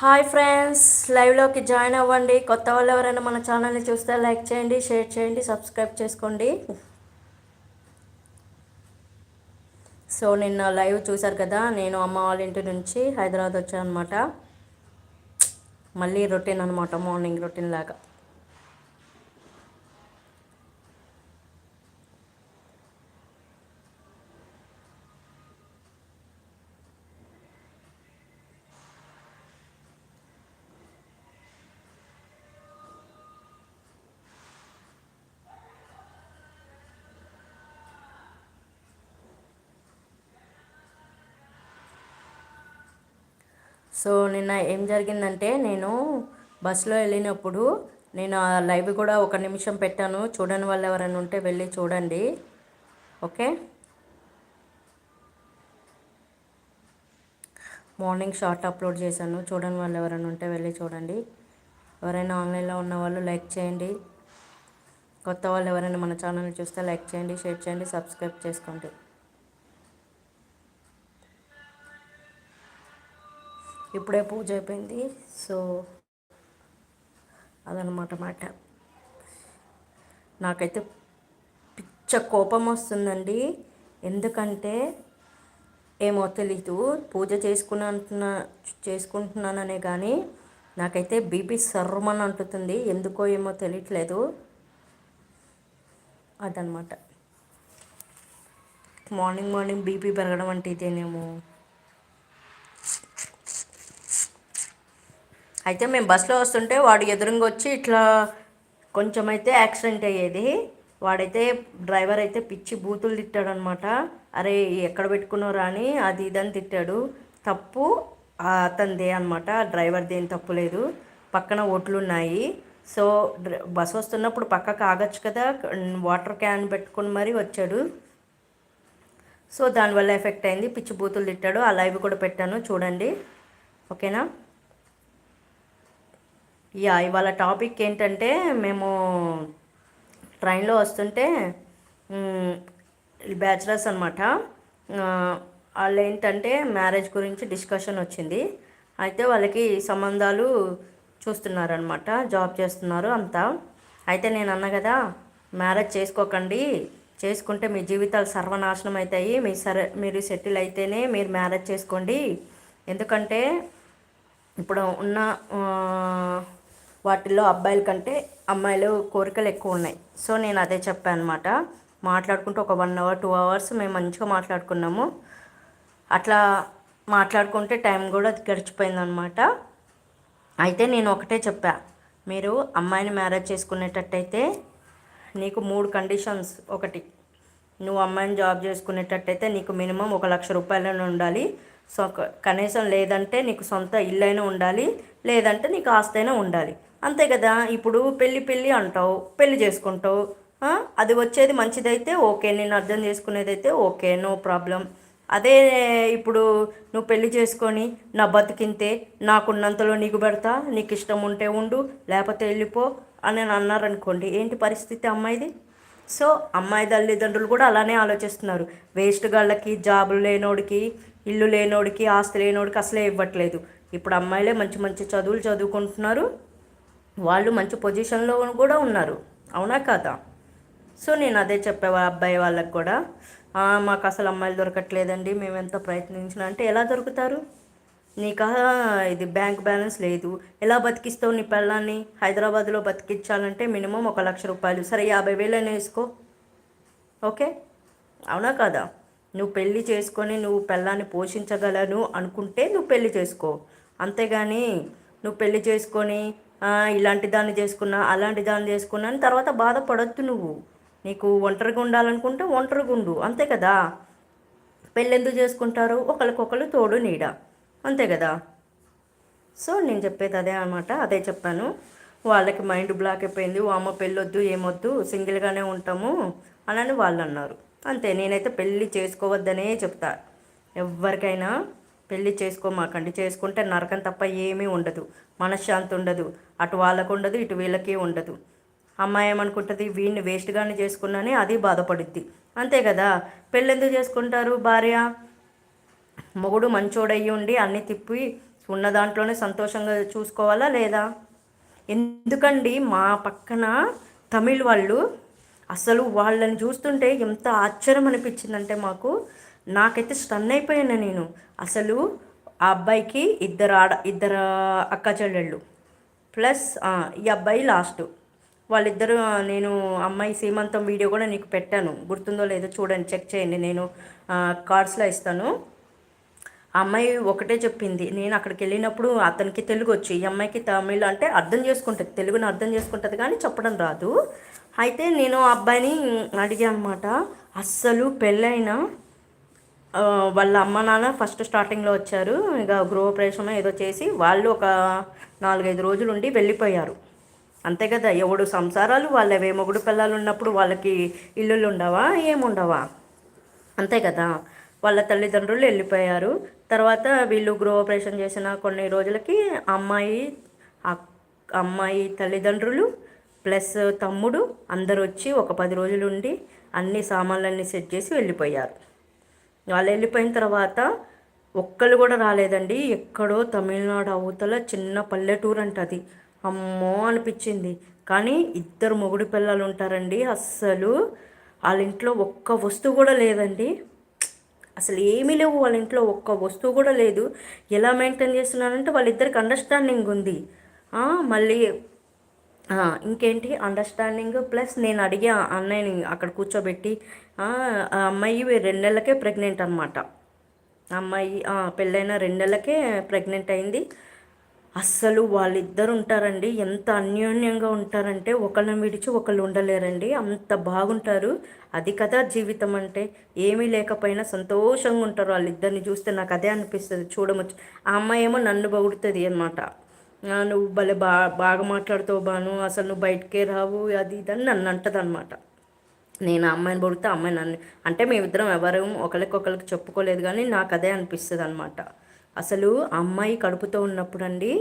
Hi friends లైవ్లోకి join అవ్వండి. కొత్త వాళ్ళు ఎవరైనా మన ఛానల్ని చూస్తే లైక్ చేయండి షేర్ చేయండి సబ్స్క్రైబ్ చేసుకోండి. సో నిన్న లైవ్ చూశారు కదా నేను అమ్మ వాళ్ళ ఇంటి నుంచి హైదరాబాద్ వచ్చాను అనమాట మళ్ళీ రొటీన్ అనమాట మార్నింగ్ రొటీన్ లాగా. సో నిన్న ఏం జరిగిందంటే నేను బస్సులో వెళ్ళినప్పుడు నేను ఆ లైవ్ కూడా ఒక నిమిషం పెట్టాను. చూడని వాళ్ళు ఎవరైనా ఉంటే వెళ్ళి చూడండి. ఓకే? మార్నింగ్ షార్ట్ అప్లోడ్ చేశాను. చూడని వాళ్ళు ఎవరైనా ఉంటే వెళ్ళి చూడండి. ఎవరైనా ఆన్లైన్లో ఉన్న వాళ్ళు లైక్ చేయండి. కొత్త వాళ్ళు ఎవరైనా మన ఛానల్ చూస్తే లైక్ చేయండి షేర్ చేయండి సబ్స్క్రైబ్ చేసుకోండి. ఇప్పుడే పూజ అయిపోయింది. సో అదనమాట మాట. నాకైతే పిచ్చ కోపం వస్తుందండి. ఎందుకంటే ఏమో తెలీదు. పూజ చేసుకున్నా చేసుకుంటున్నాననే కానీ నాకైతే బీపీ సర్రమని అంటుతుంది. ఎందుకో ఏమో తెలియట్లేదు అదనమాట. మార్నింగ్ మార్నింగ్ బీపీ పెరగడం అంటే ఇదేనేమో. అయితే మేము బస్సులో వస్తుంటే వాడు ఎదురుగా వచ్చి ఇట్లా కొంచెం అయితే యాక్సిడెంట్ అయ్యేది. వాడైతే డ్రైవర్ అయితే పిచ్చి బూతులు తిట్టాడు అనమాట అరే ఎక్కడ పెట్టుకున్నారా అని అది ఇదని తిట్టాడు. తప్పు అతనిదే అనమాట. డ్రైవర్ది ఏం తప్పు లేదు. పక్కన ఓట్లు ఉన్నాయి సో బస్ వస్తున్నప్పుడు పక్కకు ఆగచ్చు కదా. వాటర్ క్యాన్ పెట్టుకుని మరీ వచ్చాడు. సో దానివల్ల ఎఫెక్ట్ అయింది. పిచ్చి బూతులు తిట్టాడు. ఆ లైవ్ కూడా పెట్టాను. చూడండి. ఓకేనా? యా ఇవాళ టాపిక్ ఏంటంటే మేము ట్రైన్లో వస్తుంటే బ్యాచులర్స్ అనమాట వాళ్ళు ఏంటంటే మ్యారేజ్ గురించి డిస్కషన్ వచ్చింది. అయితే వాళ్ళకి సంబంధాలు చూస్తున్నారనమాట జాబ్ చేస్తున్నారు అంతా. అయితే నేను అన్న కదా మ్యారేజ్ చేసుకోకండి చేసుకుంటే మీ జీవితాలు సర్వనాశనం అవుతాయి మీ సరే మీరు సెటిల్ అయితేనే మీరు మ్యారేజ్ చేసుకోండి. ఎందుకంటే ఇప్పుడు ఉన్న వాటిల్లో అబ్బాయిల కంటే అమ్మాయిలు కోరికలు ఎక్కువ ఉన్నాయి. సో నేను అదే చెప్పాను అనమాట మాట్లాడుకుంటూ ఒక వన్ అవర్ టూ అవర్స్ మేము మంచిగా మాట్లాడుకున్నాము. అట్లా మాట్లాడుకుంటే టైం కూడా గడిచిపోయిందనమాట అయితే నేను ఒకటే చెప్పా. మీరు అమ్మాయిని మ్యారేజ్ చేసుకునేటట్టయితే నీకు మూడు కండిషన్స్. ఒకటి నువ్వు అమ్మాయిని జాబ్ చేసుకునేటట్టయితే నీకు మినిమం ఒక లక్ష రూపాయలను ఉండాలి. సో కనీసం లేదంటే నీకు సొంత ఇల్లైనా ఉండాలి. లేదంటే నీకు ఆస్తైనా ఉండాలి. అంతే కదా ఇప్పుడు పెళ్ళి పెళ్ళి అంటావు పెళ్ళి చేసుకుంటావు అది వచ్చేది మంచిదైతే ఓకే నేను అర్థం చేసుకునేదైతే ఓకే నో ప్రాబ్లం. అదే ఇప్పుడు నువ్వు పెళ్ళి చేసుకొని నా బతికింతే నాకున్నంతలో నీకు పెడతా నీకు ఇష్టం ఉంటే ఉండు లేకపోతే వెళ్ళిపో అని అన్నారనుకోండి ఏంటి పరిస్థితి అమ్మాయిది? సో అమ్మాయి తల్లిదండ్రులు కూడా అలానే ఆలోచిస్తున్నారు. వేస్ట్ గాళ్ళకి జాబులు లేనోడికి ఇల్లు లేనోడికి ఆస్తి లేనోడికి అసలే ఇవ్వట్లేదు. ఇప్పుడు అమ్మాయిలే మంచి మంచి చదువులు చదువుకుంటున్నారు. వాళ్ళు మంచి పొజిషన్లో కూడా ఉన్నారు. అవునా కాదా? సో నేను అదే చెప్పే అబ్బాయి వాళ్ళకి కూడా మాకు అసలు అమ్మాయిలు దొరకట్లేదండి మేము ఎంత ప్రయత్నించినా అంటే ఎలా దొరుకుతారు? నీకు ఇది బ్యాంక్ బ్యాలెన్స్ లేదు. ఎలా బతికిస్తావు నీ పిల్లల్ని హైదరాబాద్లో బతికించాలంటే మినిమం ఒక లక్ష రూపాయలు. సరే యాభై వేలైనా వేసుకో. ఓకే? అవునా కదా? నువ్వు పెళ్ళి చేసుకొని నువ్వు పిల్లాన్ని పోషించగలను అనుకుంటే నువ్వు పెళ్ళి చేసుకో. అంతేగాని నువ్వు పెళ్ళి చేసుకొని ఇలాంటి దాన్ని చేసుకున్నా అలాంటి దాన్ని చేసుకున్నా అని తర్వాత బాధపడొద్దు నువ్వు. నీకు ఒంటరిగా ఉండాలనుకుంటే ఒంటరిగా ఉండు. అంతే కదా? పెళ్ళెందుకు చేసుకుంటారు? ఒకరికొకరు తోడు నీడ. అంతే కదా? సో నేను చెప్పేది అదే అనమాట అదే చెప్పాను. వాళ్ళకి మైండ్ బ్లాక్ అయిపోయింది. అమ్మ పెళ్ళొద్దు ఏమొద్దు సింగిల్గానే ఉంటాము అని వాళ్ళు అన్నారు అంతే. నేనైతే పెళ్ళి చేసుకోవద్దనే చెప్తా. ఎవరికైనా పెళ్ళి చేసుకోమాకండి చేసుకుంటే నరకం తప్ప ఏమీ ఉండదు. మనశ్శాంతి ఉండదు. అటు వాళ్ళకు ఉండదు ఇటు వీళ్ళకి ఉండదు. అమ్మాయి ఏమనుకుంటుంది? వీడిని వేస్ట్గానే చేసుకున్నానే అది బాధపడుద్ది. అంతే కదా? పెళ్ళి ఎందుకు చేసుకుంటారు భార్య? మొగుడు మంచోడయ్యి ఉండి అన్ని తిప్పి ఉన్న దాంట్లోనే సంతోషంగా చూసుకోవాలా లేదా? ఎందుకండి మా పక్కన తమిళ్ వాళ్ళు అసలు వాళ్ళని చూస్తుంటే ఎంత ఆశ్చర్యం అనిపించిందంటే మాకు నాకైతే స్టన్ అయిపోయాను నేను. అసలు ఆ అబ్బాయికి ఇద్దరు ఆడ ఇద్దరు అక్క చెల్లెళ్ళు. ప్లస్ ఈ అబ్బాయి లాస్ట్. వాళ్ళిద్దరు నేను అమ్మాయి సీమంతం వీడియో కూడా నీకు పెట్టాను. గుర్తుందో లేదో చూడండి చెక్ చేయండి. నేను కార్డ్స్లో ఇస్తాను. ఆ అమ్మాయి ఒకటే చెప్పింది నేను అక్కడికి వెళ్ళినప్పుడు అతనికి తెలుగు వచ్చి ఈ అమ్మాయికి తమిళ్ అంటే అర్థం చేసుకుంటుంది తెలుగుని అర్థం చేసుకుంటుంది కానీ చెప్పడం రాదు. అయితే నేను ఆ అబ్బాయిని అడిగా అనమాట అస్సలు పెళ్ళైన వాళ్ళ అమ్మ నాన్న ఫస్ట్ స్టార్టింగ్లో వచ్చారు ఇక గృహప్రవేశం ఏదో చేసి వాళ్ళు ఒక నాలుగైదు రోజులు ఉండి వెళ్ళిపోయారు. అంతే కదా ఎవడు సంసారాలు వాళ్ళవే మొగుడు పిల్లలు ఉన్నప్పుడు వాళ్ళకి ఇల్లులు ఉండవా ఏముండవా? అంతే కదా వాళ్ళ తల్లిదండ్రులు వెళ్ళిపోయారు. తర్వాత వీళ్ళు గృహప్రవేశం చేసిన కొన్ని రోజులకి అమ్మాయి అమ్మాయి తల్లిదండ్రులు ప్లస్ తమ్ముడు అందరు వచ్చి ఒక పది రోజులు ఉండి అన్ని సామాన్లన్నీ సెట్ చేసి వెళ్ళిపోయారు. వాళ్ళు వెళ్ళిపోయిన తర్వాత ఒక్కళ్ళు కూడా రాలేదండి. ఎక్కడో తమిళనాడు అవతల చిన్న పల్లెటూరు అంట అది. అమ్మో అనిపించింది. కానీ ఇద్దరు మొగుడు పిల్లలు ఉంటారండి అస్సలు వాళ్ళ ఇంట్లో ఒక్క వస్తువు కూడా లేదండి. అసలు ఏమీ లేవు వాళ్ళ ఇంట్లో ఒక్క వస్తువు కూడా లేదు. ఎలా మెయింటైన్ చేస్తున్నారంటే వాళ్ళిద్దరికి అండర్స్టాండింగ్ ఉంది. మళ్ళీ ఇంకేంటి? అండర్స్టాండింగ్ ప్లస్ నేను అడిగా అన్నయ్యని అక్కడ కూర్చోబెట్టి ఆ అమ్మాయి రెండు నెలలకే ప్రెగ్నెంట్ అనమాట అమ్మాయి పెళ్ళైన రెండు నెలలకే ప్రెగ్నెంట్ అయింది. అస్సలు వాళ్ళిద్దరు ఉంటారండి. ఎంత అన్యోన్యంగా ఉంటారంటే ఒకళ్ళని విడిచి ఒకళ్ళు ఉండలేరండి. అంత బాగుంటారు. అది కదా జీవితం అంటే. ఏమీ లేకపోయినా సంతోషంగా ఉంటారు. వాళ్ళిద్దరిని చూస్తే నాకు అదే అనిపిస్తుంది. చూడవచ్చు ఆ అమ్మాయి ఏమో నన్ను పొగుడుతుంది అనమాట నువ్వు భలే బా బాగా మాట్లాడుతావు బాను అసలు నువ్వు బయటకే రావు అది ఇది అని నన్ను అంటదనమాట నేను అమ్మాయిని పొడితే అమ్మాయి నన్ను అంటే మేమిద్దరం ఎవరు ఒకరికొకరికి చెప్పుకోలేదు కానీ నాకు అదే అనిపిస్తుంది అనమాట అసలు అమ్మాయి కడుపుతో ఉన్నప్పుడు అండి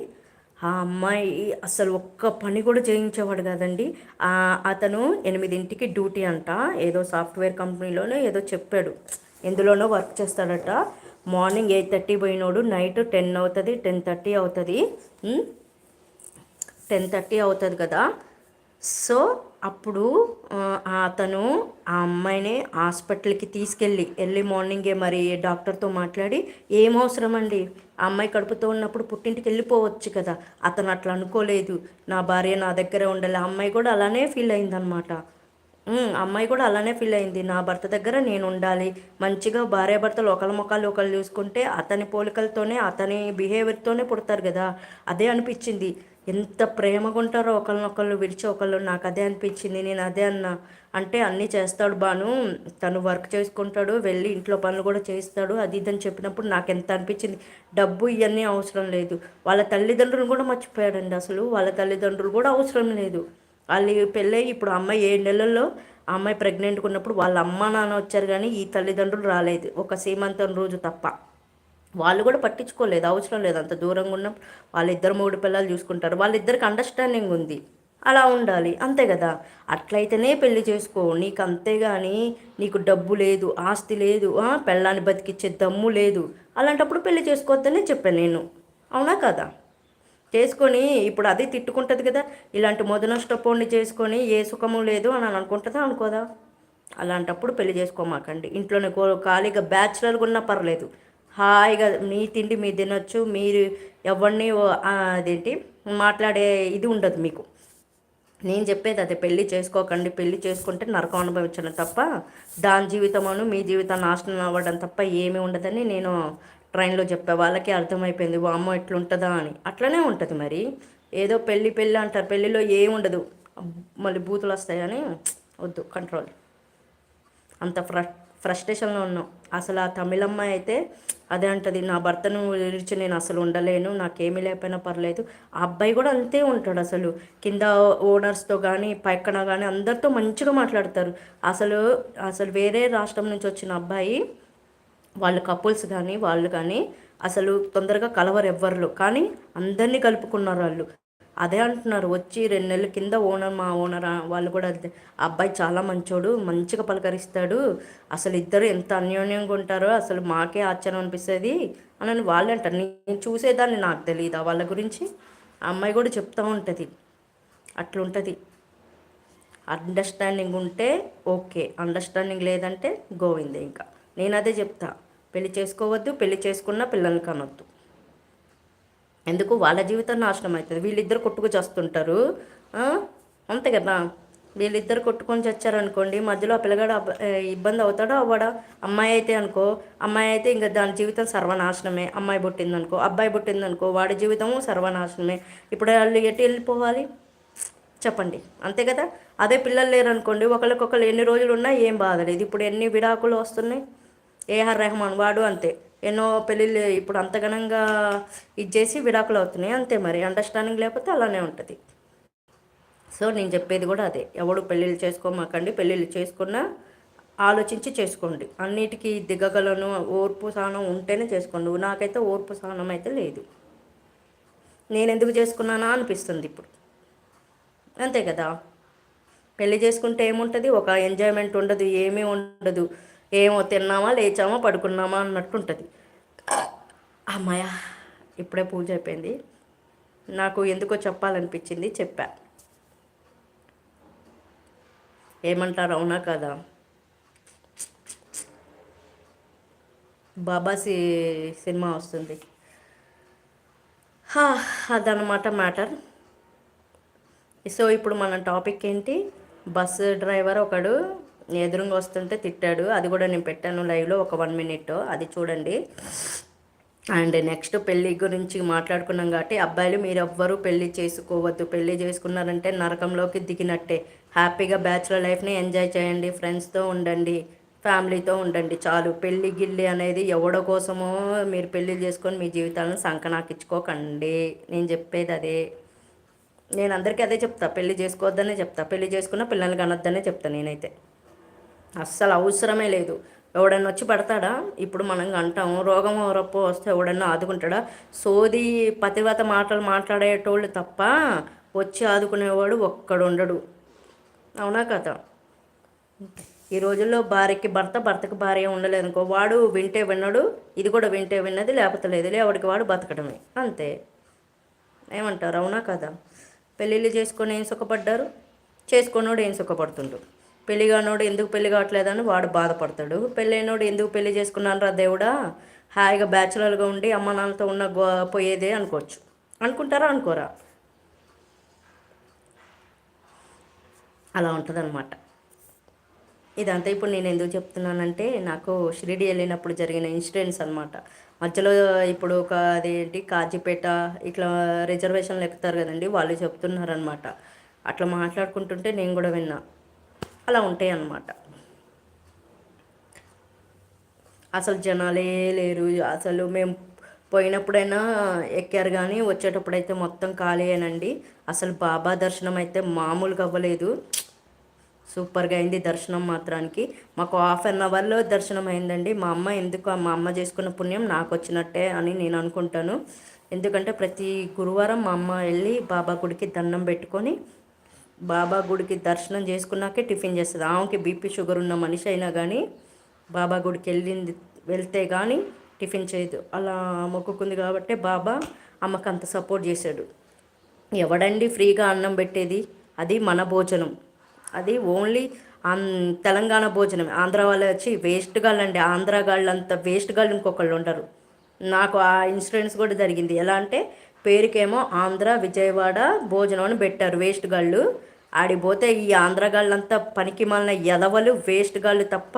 ఆ అమ్మాయి అసలు ఒక్క పని కూడా చేయించేవాడు కదండి. అతను ఎనిమిదింటికి డ్యూటీ అంట ఏదో సాఫ్ట్వేర్ కంపెనీలోనే ఏదో చెప్పాడు. ఎందులోనో వర్క్ చేస్తాడట. మార్నింగ్ ఎయిట్ థర్టీ పోయినోడు నైట్ టెన్ అవుతుంది టెన్ థర్టీ అవుతుంది. టెన్ థర్టీ అవుతుంది కదా. సో అప్పుడు అతను ఆ అమ్మాయిని హాస్పిటల్కి తీసుకెళ్ళి ఎర్లీ మార్నింగే మరి డాక్టర్తో మాట్లాడి ఏం అవసరం అండి? ఆ అమ్మాయి కడుపుతో ఉన్నప్పుడు పుట్టింటికి వెళ్ళిపోవచ్చు కదా. అతను అట్లా అనుకోలేదు. నా భార్య నా దగ్గర ఉండాలి. ఆ అమ్మాయి కూడా అలానే ఫీల్ అయిందనమాట. అమ్మాయి కూడా అలానే ఫీల్ అయింది. నా భర్త దగ్గర నేను ఉండాలి. మంచిగా భార్యాభర్తలు ఒకళ్ళ ముఖాలు ఒకళ్ళు చూసుకుంటే అతని పోలికలతోనే అతని బిహేవియర్తోనే పుడతారు కదా. అదే అనిపించింది. ఎంత ప్రేమగా ఉంటారో ఒకళ్ళనొకళ్ళు విడిచి ఒకళ్ళు. నాకు అదే అనిపించింది. నేను అదే అన్నా. అంటే అన్నీ చేస్తాడు బాను. తను వర్క్ చేసుకుంటాడు. వెళ్ళి ఇంట్లో పనులు కూడా చేస్తాడు అది ఇదని చెప్పినప్పుడు నాకు ఎంత అనిపించింది. డబ్బు ఇవన్నీ అవసరం లేదు. వాళ్ళ తల్లిదండ్రులు కూడా మర్చిపోయాడండి అసలు. వాళ్ళ తల్లిదండ్రులు కూడా అవసరం లేదు. వాళ్ళు పెళ్ళై ఇప్పుడు అమ్మాయి ఏడు నెలల్లో అమ్మాయి ప్రెగ్నెంట్గా ఉన్నప్పుడు వాళ్ళ అమ్మ నాన్న వచ్చారు కానీ ఈ తల్లిదండ్రులు రాలేదు. ఒక సీమంతం రోజు తప్ప. వాళ్ళు కూడా పట్టించుకోలేదు అవసరం లేదు. అంత దూరంగా ఉన్న వాళ్ళిద్దరు మూడు పిల్లలు చూసుకుంటారు. వాళ్ళిద్దరికి అండర్స్టాండింగ్ ఉంది. అలా ఉండాలి. అంతే కదా? అట్లయితేనే పెళ్ళి చేసుకో. నీకు అంతేగాని నీకు డబ్బు లేదు ఆస్తి లేదు పెళ్ళాన్ని బతికిచ్చే దమ్ము లేదు. అలాంటప్పుడు పెళ్ళి చేసుకోవద్దనే చెప్పాను నేను. అవునా కదా? చేసుకొని ఇప్పుడు అది తిట్టుకుంటుంది కదా ఇలాంటి మొదనష్టపోండి చేసుకొని ఏ సుఖము లేదు అని అనుకుంటుందా అనుకోదా? అలాంటప్పుడు పెళ్ళి చేసుకోమాకండి. ఇంట్లోనే ఖాళీగా బ్యాచులర్గా ఉన్నా పర్లేదు. హాయిగా మీ తిండి మీరు తినొచ్చు మీరు ఎవరిని అదేంటి మాట్లాడే ఇది ఉండదు మీకు. నేను చెప్పేది అదే పెళ్ళి చేసుకోకండి పెళ్ళి చేసుకుంటే నరకం అనుభవించడం తప్ప దాని జీవితమును మీ జీవితం నాశనం అవ్వడం తప్ప ఏమీ ఉండదని నేను ట్రైన్లో చెప్పే వాళ్ళకి అర్థమైపోయింది వామ్మో ఎట్లుంటుందా అని. అట్లనే ఉంటుంది మరి. ఏదో పెళ్ళి పెళ్ళి అంటారు. పెళ్ళిలో ఏముండదు. మళ్ళీ బూతులు వస్తాయని వద్దు కంట్రోల్. అంత ఫ్ర ఫ్రస్ట్రేషన్లో ఉన్నాం. అసలు ఆ తమిళమ్మాయి అయితే అదే అంటది నా భర్తను విడిచి నేను అసలు ఉండలేను నాకేమీ లేకపోయినా పర్లేదు. ఆ అబ్బాయి కూడా అంతే ఉంటాడు అసలు. కింద ఓనర్స్తో కానీ పక్కన కానీ అందరితో మంచిగా మాట్లాడతారు. అసలు అసలు వేరే రాష్ట్రం నుంచి వచ్చిన అబ్బాయి వాళ్ళు కపుల్స్ కానీ వాళ్ళు కానీ అసలు తొందరగా కలవరు ఎవ్వరు కానీ అందరినీ కలుపుకున్నారు వాళ్ళు. అదే అంటున్నారు వచ్చి రెండు నెలల కింద ఓనర్ మా ఓనర్ వాళ్ళు కూడా అబ్బాయి చాలా మంచోడు మంచిగా పలకరిస్తాడు. అసలు ఇద్దరు ఎంత అన్యోన్యంగా ఉంటారో అసలు మాకే ఆశ్చర్యం అనిపిస్తుంది అని వాళ్ళు అంటారు. నేను చూసేదాన్ని నాకు తెలియదా వాళ్ళ గురించి? ఆ అమ్మాయి కూడా చెప్తూ ఉంటుంది. అట్లుంటుంది. అండర్స్టాండింగ్ ఉంటే ఓకే. అండర్స్టాండింగ్ లేదంటే గోవిందే ఇంకా. నేను అదే చెప్తా. పెళ్ళి చేసుకోవద్దు పెళ్ళి చేసుకున్న పిల్లల్ని కనొద్దు. ఎందుకు? వాళ్ళ జీవితం నాశనం అవుతుంది వీళ్ళిద్దరు కొట్టుకు చేస్తుంటారు. అంతే కదా? వీళ్ళిద్దరు కొట్టుకొని చచ్చారనుకోండి మధ్యలో ఆ పిల్లగాడు ఇబ్బంది అవుతాడో అవ్వడా. అమ్మాయి అయితే అనుకో అమ్మాయి అయితే ఇంకా దాని జీవితం సర్వనాశనమే. అమ్మాయి పుట్టిందనుకో అబ్బాయి పుట్టిందనుకో వాడి జీవితము సర్వనాశనమే. ఇప్పుడు వాళ్ళు ఎటు వెళ్ళిపోవాలి? చెప్పండి. అంతే కదా? అదే పిల్లలు లేరు అనుకోండి ఒకరికొకరు ఎన్ని రోజులు ఉన్నా ఏం బాధలేదు ఇప్పుడు ఎన్ని విడాకులు వస్తున్నాయి? ఏఆర్ రెహమాన్ వాడు అంతే. ఎన్నో పెళ్ళిళ్ళు ఇప్పుడు అంతగనంగా ఇచ్చేసి విడాకులు అవుతున్నాయి. అంతే మరి. అండర్స్టాండింగ్ లేకపోతే అలానే ఉంటుంది. సో నేను చెప్పేది కూడా అదే. ఎవడు పెళ్ళిళ్ళు చేసుకోమాకండి పెళ్ళిళ్ళు చేసుకున్నా ఆలోచించి చేసుకోండి. అన్నిటికీ దిగగలను ఓర్పు సహనం ఉంటేనే చేసుకోండి. నాకైతే ఓర్పు సహనం అయితే లేదు. నేను ఎందుకు చేసుకున్నానా అనిపిస్తుంది ఇప్పుడు. అంతే కదా. పెళ్ళి చేసుకుంటే ఏముంటుంది? ఒక ఎంజాయ్మెంట్ ఉండదు ఏమీ ఉండదు. ఏమో తిన్నామా లేచామా పడుకున్నామా అన్నట్టు ఉంటుంది అమ్మాయ ఇప్పుడే పూజ అయిపోయింది. నాకు ఎందుకో చెప్పాలనిపించింది చెప్పా. ఏమంటారు అవునా కదా? బాబాసి సినిమా వస్తుంది. అదనమాట మ్యాటర్. సో ఇప్పుడు మన టాపిక్ ఏంటి? బస్సు డ్రైవర్ ఒకడు ఎదురుగా వస్తుంటే తిట్టాడు. అది కూడా నేను పెట్టాను లైవ్లో ఒక వన్ మినిట్. అది చూడండి. అండ్ నెక్స్ట్ పెళ్ళి గురించి మాట్లాడుకున్నాం కాబట్టి అబ్బాయిలు మీరు ఎవ్వరూ పెళ్ళి చేసుకోవద్దు. పెళ్ళి చేసుకున్నారంటే నరకంలోకి దిగినట్టే. హ్యాపీగా బ్యాచులర్ లైఫ్ని ఎంజాయ్ చేయండి. ఫ్రెండ్స్తో ఉండండి. ఫ్యామిలీతో ఉండండి. చాలు. పెళ్ళి గిల్లి అనేది ఎవడో కోసమో మీరు పెళ్ళి చేసుకొని మీ జీవితాలను సంకనాకించుకోకండి నేను చెప్పేది అదే. నేను అందరికీ అదే చెప్తా. పెళ్ళి చేసుకోవద్దనే చెప్తా. పెళ్ళి చేసుకున్న పిల్లల్ని కనొద్దనే చెప్తా నేనైతే. అస్సలు అవసరమే లేదు. ఎవడన్నా వచ్చి పడతాడా? ఇప్పుడు మనం అంటాం రోగం రొప్ప వస్తే ఎవడన్నా ఆదుకుంటాడా? సోది పతివత మాటలు మాట్లాడేటోళ్ళు తప్ప వచ్చి ఆదుకునేవాడు ఒక్కడు ఉండడు అవునా కదా? ఈ రోజుల్లో భార్యకి భర్త భర్తకి భార్య ఉండలేదు అనుకో వాడు వింటే విన్నాడు ఇది కూడా వింటే విన్నది లేకపోతే లేదు ఎవడికి వాడు బతకడమే. అంతే. ఏమంటారు? అవునా కదా? పెళ్ళిళ్ళు చేసుకొని ఏం సుఖపడ్డారు? చేసుకున్నోడు ఏం సుఖపడుతుండు? పెళ్ళి కానోడు ఎందుకు పెళ్ళి కావట్లేదని వాడు బాధపడతాడు. పెళ్ళైనోడు ఎందుకు పెళ్ళి చేసుకున్నాను రా దేవుడా? హాయిగా బ్యాచులర్గా ఉండి అమ్మ నాన్నతో ఉన్న పోయేదే అనుకోవచ్చు. అనుకుంటారా? అనుకోరా? అలా ఉంటుంది అనమాట ఇదంతా ఇప్పుడు నేను ఎందుకు చెప్తున్నానంటే నాకు షిరిడి వెళ్ళినప్పుడు జరిగిన ఇన్సిడెంట్స్ అనమాట మధ్యలో ఇప్పుడు ఒక అదేంటి కాజీపేట ఇట్లా రిజర్వేషన్లు ఎక్కుతారు కదండి వాళ్ళు చెప్తున్నారనమాట అట్లా మాట్లాడుకుంటుంటే నేను కూడా విన్నా. అలా ఉంటాయి అన్నమాట. అసలు జనాలే లేరు. అసలు మేము పోయినప్పుడైనా ఎక్కారు కానీ వచ్చేటప్పుడైతే మొత్తం ఖాళీ అనండి అసలు బాబా దర్శనం అయితే మామూలుగా అవ్వలేదు. సూపర్గా అయింది దర్శనం మాత్రానికి. మాకు హాఫ్ అన్ అవర్లో దర్శనం అయిందండి. మా అమ్మ ఎందుకు మా అమ్మ చేసుకున్న పుణ్యం నాకు వచ్చినట్టే అని నేను అనుకుంటాను. ఎందుకంటే ప్రతి గురువారం మా అమ్మ వెళ్ళి బాబా గుడికి దండం పెట్టుకొని బాబా గుడికి దర్శనం చేసుకున్నాకే టిఫిన్ చేస్తుంది. ఆమెకి బీపీ షుగర్ ఉన్న మనిషి అయినా కానీ బాబా గుడికి వెళ్ళింది వెళ్తే కానీ టిఫిన్ చేయదు. అలా మొక్కుకుంది కాబట్టి బాబా అమ్మకు అంత సపోర్ట్ చేశాడు. ఎవడండి ఫ్రీగా అన్నం పెట్టేది? అది మన భోజనం. అది ఓన్లీ తెలంగాణ భోజనం ఆంధ్ర వాళ్ళు వచ్చి వేస్ట్ గాళ్ళు అండి. ఆంధ్ర గాళ్ళు అంత వేస్ట్ గాళ్ళు ఇంకొకళ్ళు ఉంటారు నాకు ఆ ఇన్సిడెంట్స్ కూడా జరిగింది. ఎలా అంటే పేరుకేమో ఆంధ్ర విజయవాడ భోజనం అని పెట్టారు వేస్ట్ గాళ్ళు. ఆడిపోతే ఈ ఆంధ్ర గాళ్ళంతా పనికి మాలిన ఎదవలు వేస్ట్ గాళ్ళు తప్ప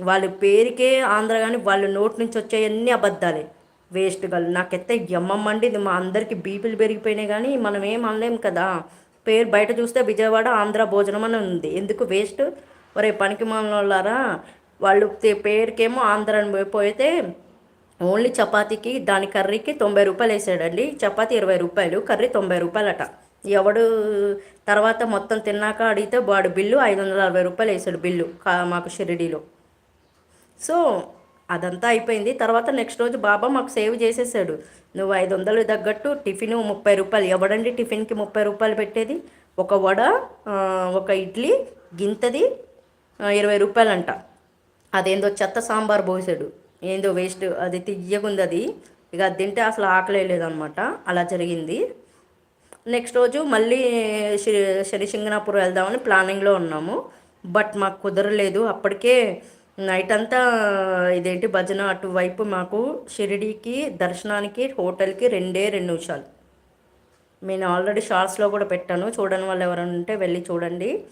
వాళ్ళ పేరుకే ఆంధ్ర కానీ వాళ్ళ నోటి నుంచి వచ్చేవన్నీ అబద్ధాలే. వేస్ట్ గాళ్ళు. నాకైతే ఎమ్మమ్మండి ఇది మా అందరికీ బీపీలు పెరిగిపోయినాయి కానీ మనం ఏం అనలేం కదా. పేరు బయట చూస్తే విజయవాడ ఆంధ్ర భోజనం అని ఉంది. ఎందుకు వేస్ట్? ఒరే పనికి వాళ్ళారా వాళ్ళు పేరుకేమో ఆంధ్ర అని పోయితే ఓన్లీ చపాతీకి దాని కర్రీకి తొంభై రూపాయలు వేసాడండి. చపాతి ఇరవై రూపాయలు కర్రీ తొంభై రూపాయలట. ఎవడు తర్వాత మొత్తం తిన్నాక అడిగితే వాడు బిల్లు ఐదు వందల అరవై రూపాయలు వేసాడు బిల్లు మాకు షిరిడీలో. సో అదంతా అయిపోయింది. తర్వాత నెక్స్ట్ రోజు బాబా మాకు సేవ్ చేసేసాడు. నువ్వు ఐదు వందలు తగ్గట్టు టిఫిన్ ముప్పై రూపాయలు. ఎవడండి టిఫిన్కి ముప్పై రూపాయలు పెట్టేది? ఒక వడ ఒక ఇడ్లీ గింతది ఇరవై రూపాయలంట. అదేందో చెత్త సాంబార్ పోసాడు. ఏందో వేస్ట్ అది తియ్యగుంది అది ఇక అది తింటే అసలు ఆకలే లేదనమాట. అలా జరిగింది. నెక్స్ట్ రోజు మళ్ళీ శ్రీ శనిశింగనాపూర్ వెళ్దామని ప్లానింగ్లో ఉన్నాము. బట్ మాకు కుదరలేదు. అప్పటికే నైట్ అంతా ఇదేంటి భజన అటువైపు మాకు షిరిడీకి దర్శనానికి హోటల్కి రెండే రెండు నిమిషాలు. నేను ఆల్రెడీ షార్ట్స్లో కూడా పెట్టాను. చూడని వాళ్ళు ఎవరైనా ఉంటే వెళ్ళి చూడండి.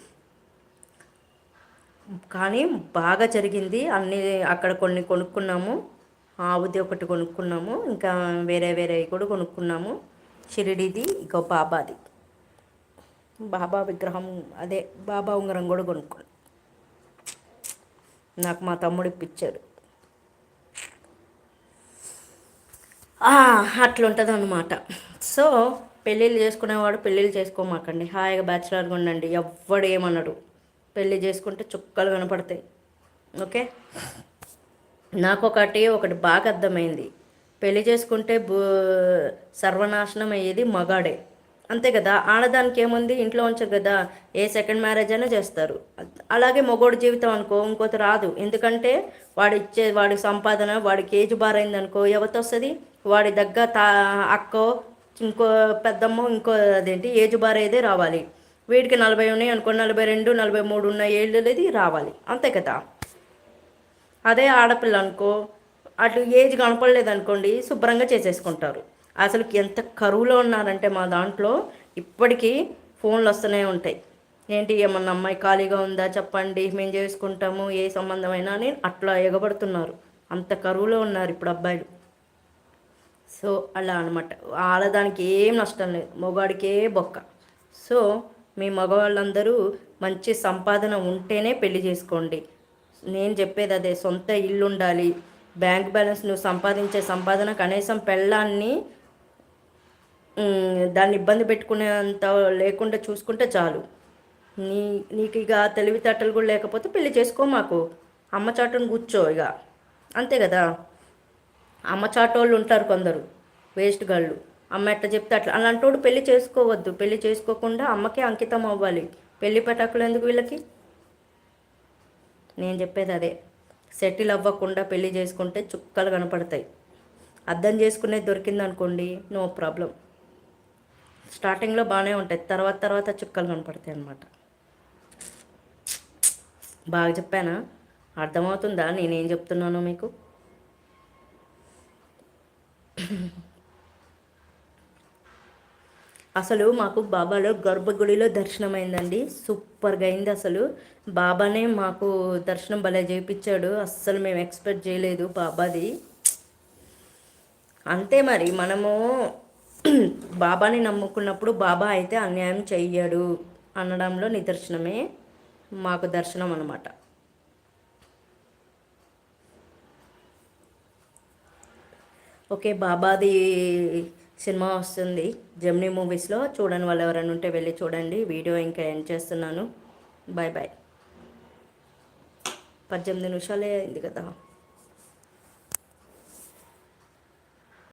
కానీ బాగా జరిగింది. అన్నీ అక్కడ కొన్ని కొనుక్కున్నాము. ఆవుది ఒకటి కొనుక్కున్నాము. ఇంకా వేరే వేరే కూడా కొనుక్కున్నాము. షిరిడిది ఇంకో బాబాది. బాబా విగ్రహం అదే బాబా ఉంగరం కూడా కొనుక్కున్నాను నాకు మా తమ్ముడు ఇప్పించాడు అట్లుంటుంది అనమాట సో పెళ్ళిళ్ళు చేసుకునేవాడు పెళ్ళిళ్ళు చేసుకోమాకండి. హాయిగా బ్యాచిలర్గా ఉండండి. ఎవ్వడు ఏమన్నాడు పెళ్ళి చేసుకుంటే చుక్కలు కనపడతాయి. ఓకే? నాకు ఒకటి ఒకటి బాగా అర్థమైంది. పెళ్ళి చేసుకుంటే బూ సర్వనాశనం అయ్యేది మగాడే. అంతే కదా? ఆడదానికి ఏముంది? ఇంట్లో ఉంచరు కదా? ఏ సెకండ్ మ్యారేజ్ అయినా చేస్తారు. అలాగే మగోడి జీవితం అనుకో ఇంకోటి రాదు. ఎందుకంటే వాడు ఇచ్చే వాడి సంపాదన వాడికి ఏజ్ బార్ అయింది అనుకో ఎవరితో వస్తుంది? వాడి దగ్గర తా అక్కో ఇంకో పెద్దమ్మో ఇంకో అదేంటి? ఏజ్ బార్ అయితే రావాలి. వీడికి నలభై ఉన్నాయి అనుకో నలభై రెండు నలభై మూడు ఉన్న ఏళ్ళది రావాలి. అంతే కదా? అదే ఆడపిల్ల అనుకో అటు ఏజ్ కనపడలేదు అనుకోండి శుభ్రంగా చేసేసుకుంటారు. అసలు ఎంత కరువులో ఉన్నారంటే మా దాంట్లో ఇప్పటికీ ఫోన్లు వస్తూనే ఉంటాయి. ఏంటి ఏమన్నా అమ్మాయి ఖాళీగా ఉందా? చెప్పండి మేము చేసుకుంటాము ఏ సంబంధమైనా అని అట్లా ఎగబడుతున్నారు. అంత కరువులో ఉన్నారు ఇప్పుడు అబ్బాయిలు. సో అలా అనమాట ఆడదానికి ఏం నష్టం లేదు. మగవాడికే బొక్క. సో మీ మగవాళ్ళందరూ మంచి సంపాదన ఉంటేనే పెళ్ళి చేసుకోండి. నేను చెప్పేది అదే సొంత ఇల్లు ఉండాలి బ్యాంక్ బ్యాలెన్స్ నువ్వు సంపాదించే సంపాదన కనీసం పెళ్ళాన్ని దాన్ని ఇబ్బంది పెట్టుకునేంత లేకుండా చూసుకుంటే చాలు. నీ నీకు ఇక తెలివితేటలు కూడా లేకపోతే పెళ్ళి చేసుకో మాకు. అమ్మ చాటును కూర్చో ఇక. అంతే కదా? అమ్మ చాటోళ్ళు ఉంటారు కొందరు వేస్ట్ గాళ్ళు. అమ్మ ఎట్లా చెప్తే అట్లా. అలాంటోడు పెళ్ళి చేసుకోవద్దు. పెళ్ళి చేసుకోకుండా అమ్మకే అంకితం అవ్వాలి. పెళ్ళి పటాకులు ఎందుకు వీళ్ళకి? నేను చెప్పేది అదే. సెటిల్ అవ్వకుండా పెళ్ళి చేసుకుంటే చుక్కలు కనపడతాయి. అర్థం చేసుకునేది దొరికింది అనుకోండి నో ప్రాబ్లం. స్టార్టింగ్లో బాగానే ఉంటాయి. తర్వాత తర్వాత చుక్కలు కనపడతాయి అన్నమాట. బాగా చెప్పానా? అర్థమవుతుందా? నేనేం చెప్తున్నానో మీకు? అసలు మాకు బాబాలో గర్భగుడిలో దర్శనం అయిందండి సూపర్గా అయింది అసలు. బాబానే మాకు దర్శనం భలే చేయించాడు అస్సలు మేము ఎక్స్పెక్ట్ చేయలేదు బాబాది. అంతే మరి మనము బాబాని నమ్ముకున్నప్పుడు బాబా అయితే అన్యాయం చెయ్యడు అనడంలో నిదర్శనమే మాకు దర్శనం అనమాట ఓకే బాబాది సినిమా వస్తుంది జెమినీ మూవీస్లో. చూడని వాళ్ళు ఎవరైనా ఉంటే వెళ్ళి చూడండి. వీడియో ఇంకా ఎండ్ చేస్తున్నాను. బాయ్ బాయ్ పద్దెనిమిది నిమిషాలే అయింది కదా.